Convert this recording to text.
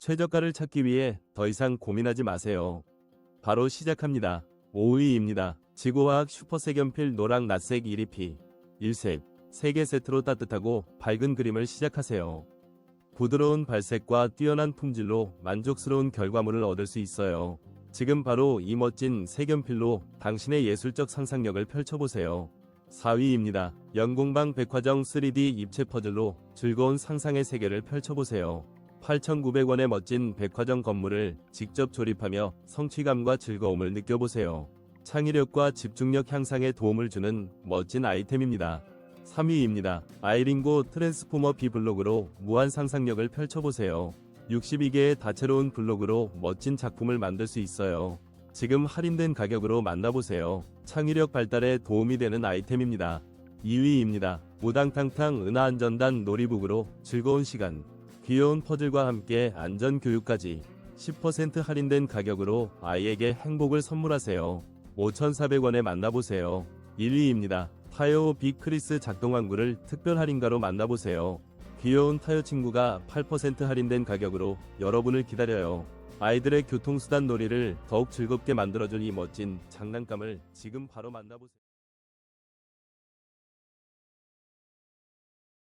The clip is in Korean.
최저가를 찾기 위해 더 이상 고민하지 마세요. 바로 시작합니다. 5위입니다. 지구화학 슈퍼세견필 노랑 낯색 1위피 1색 3개 세트로 따뜻하고 밝은 그림을 시작하세요. 부드러운 발색과 뛰어난 품질로 만족스러운 결과물을 얻을 수 있어요. 지금 바로 이 멋진 색연필로 당신의 예술적 상상력을 펼쳐보세요. 4위입니다. 영공방 백화점 3D 입체 퍼즐로 즐거운 상상의 세계를 펼쳐보세요. 8,900원의 멋진 백화점 건물을 직접 조립하며 성취감과 즐거움을 느껴보세요. 창의력과 집중력 향상에 도움을 주는 멋진 아이템입니다. 3위입니다. 아이링고 트랜스포머 B 블록으로 무한 상상력을 펼쳐보세요. 62개의 다채로운 블록으로 멋진 작품을 만들 수 있어요. 지금 할인된 가격으로 만나보세요. 창의력 발달에 도움이 되는 아이템입니다. 2위입니다. 우당탕탕 은하안전단 놀이북으로 즐거운 시간, 귀여운 퍼즐과 함께 안전 교육까지 10% 할인된 가격으로 아이에게 행복을 선물하세요. 5,400원에 만나보세요. 1위입니다. 타요 빅크리스 작동 항구를 특별 할인가로 만나보세요. 귀여운 타요 친구가 8% 할인된 가격으로 여러분을 기다려요. 아이들의 교통수단 놀이를 더욱 즐겁게 만들어줄 이 멋진 장난감을 지금 바로 만나보세요.